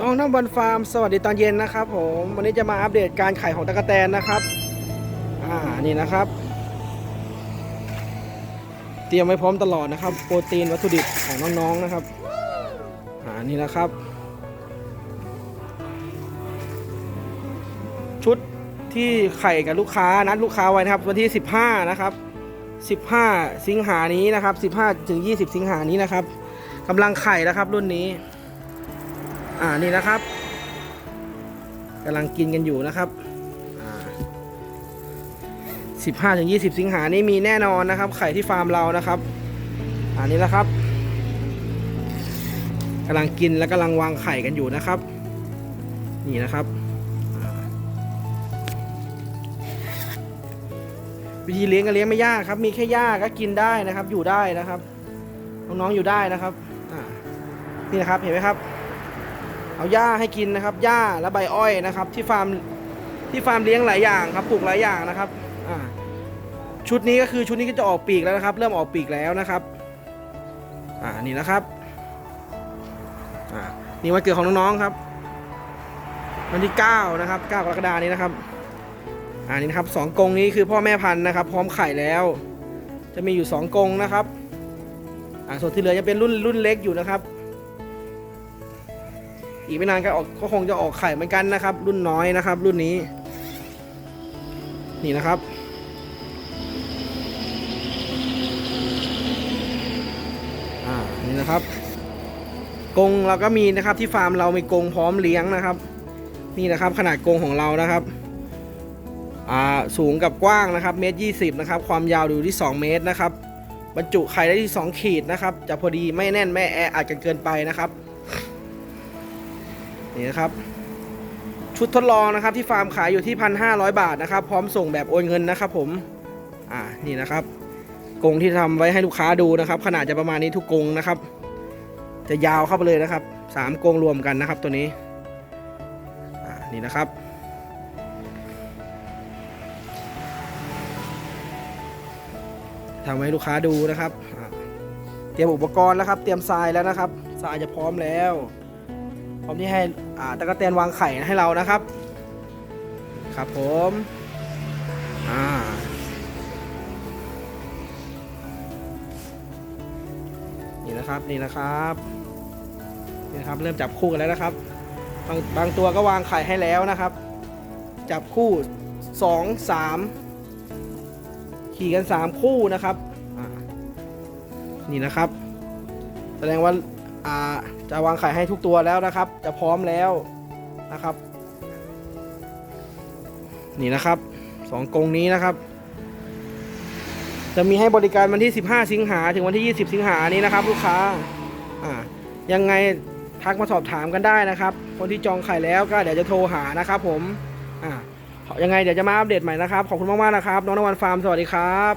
น้องน้ำวันฟาร์มสวัสดีตอนเย็นนะครับผมวันนี้จะมาอัปเดตการไข่ของตะกแตนนะครับ อ่านี่นะครับ เตรียมไว้พร้อมตลอดนะครับ โปรตีนวัตถุดิบของน้องๆนะครับอ่านี่นะครับ ชุดที่ไข่กับลูกค้านัดลูกค้าไว้นะครับ วันที่ 15 นะครับ 15 สิงหานี้นะครับ 15ถึง20 สิงหานี้นะครับกำลังไข่นะครับรุ่นนี้ อ่านี่นะครับกำลังกินกันอยู่นะครับอ่า15ถึง20สิบสิงหานี้มีแน่นอนนะครับ ไข่ที่ฟาร์มเรานะครับ อันนี้นะครับกำลังกินและกำลังวางไข่กันอยู่นะครับ นี่นะครับ วิธีเลี้ยงก็เลี้ยงไม่ยากครับ มีแค่หญ้าก็กินได้นะครับ อยู่ได้นะครับน้องๆอยู่ได้นะครับนี่นะครับเห็นไหมครับ เอาหญ้าให้กินนะครับหญ้าและใบอ้อยนะครับ ที่ฟาร์มที่ฟาร์มเลี้ยงหลายอย่างครับปลูกหลายอย่างนะครับอ่าชุดนี้ก็คือชุดนี้ก็จะออกปีกแล้วนะครับ เริ่มออกปีกแล้วนะครับอ่านี่นะครับอ่านี่วันเกิดของน้องๆครับ วันที่9นะครับ9กรกฎานี้นะครับอ่านี่นะครับสองกรงนี้คือพ่อแม่พันธุ์นะครับ พร้อมไข่แล้ว จะมีอยู่ 2กรงนะครับอ่าส่วนที่เหลือจะเป็นรุ่นรุ่นเล็กอยู่นะครับ อีกไม่นานก็ออกก็คงจะออกไข่เหมือนกันนะครับ รุ่นน้อยนะครับ รุ่นนี้ นี่นะครับ อ่า นี่นะครับกรงเราก็มีนะครับที่ฟาร์มเรามีกรงพร้อมเลี้ยงนะครับ นี่นะครับขนาดกรงของเรานะครับอ่าสูงกับกว้างนะครับเมตรยีนะครับ ความยาวอยู่ที่ 2 เมตรนะครับบรรจุไข่ได้ที่ 2 ขีดนะครับ จะพอดีไม่แน่นไม่แออัดกันเกินไปนะครับ นี่นะครับ ชุดทดลองนะครับที่ฟาร์มขายอยู่ที่ 1,500 บาทนะครับ พร้อมส่งแบบโอนเงินนะครับผม อ่านี่นะครับกรงที่ทำไว้ให้ลูกค้าดูนะครับ ขนาดจะประมาณนี้ทุกกรงนะครับ จะยาวเข้าไปเลยนะครับสามกรงรวมกันนะครับตัวนี้อ่านี่นะครับทำให้ลูกค้าดูนะครับ เตรียมอุปกรณ์แล้วครับ เตรียมทรายแล้วนะครับ ทรายจะพร้อมแล้ว พร้อมที่ให้ตะกแตนวางไข่ให้เรานะครับ ครับผมอ่านี่นะครับนี่นะครับนี่นะครับ เริ่มจับคู่กันแล้วนะครับ บางบางตัวก็วางไข่ให้แล้วนะครับ จับคู่สองสามขี่กันสามคู่นะครับนี่นะครับ แสดงว่า จะวางไข่ให้ทุกตัวแล้วนะครับ จะพร้อมแล้วนะครับ นี่นะครับสองกรงนี้นะครับ จะมีให้บริการวันที่ 15 สิงหาถึงวันที่ 20 สิงหานี้นะครับ ลูกค้าอ่ายังไงทักมาสอบถามกันได้นะครับ คนที่จองไข่แล้วก็เดี๋ยวจะโทรหานะครับ ผมอ่ายังไงเดี๋ยวจะมาอัปเดตใหม่นะครับ ขอบคุณมากๆนะครับ น้องนวันฟาร์มสวัสดีครับ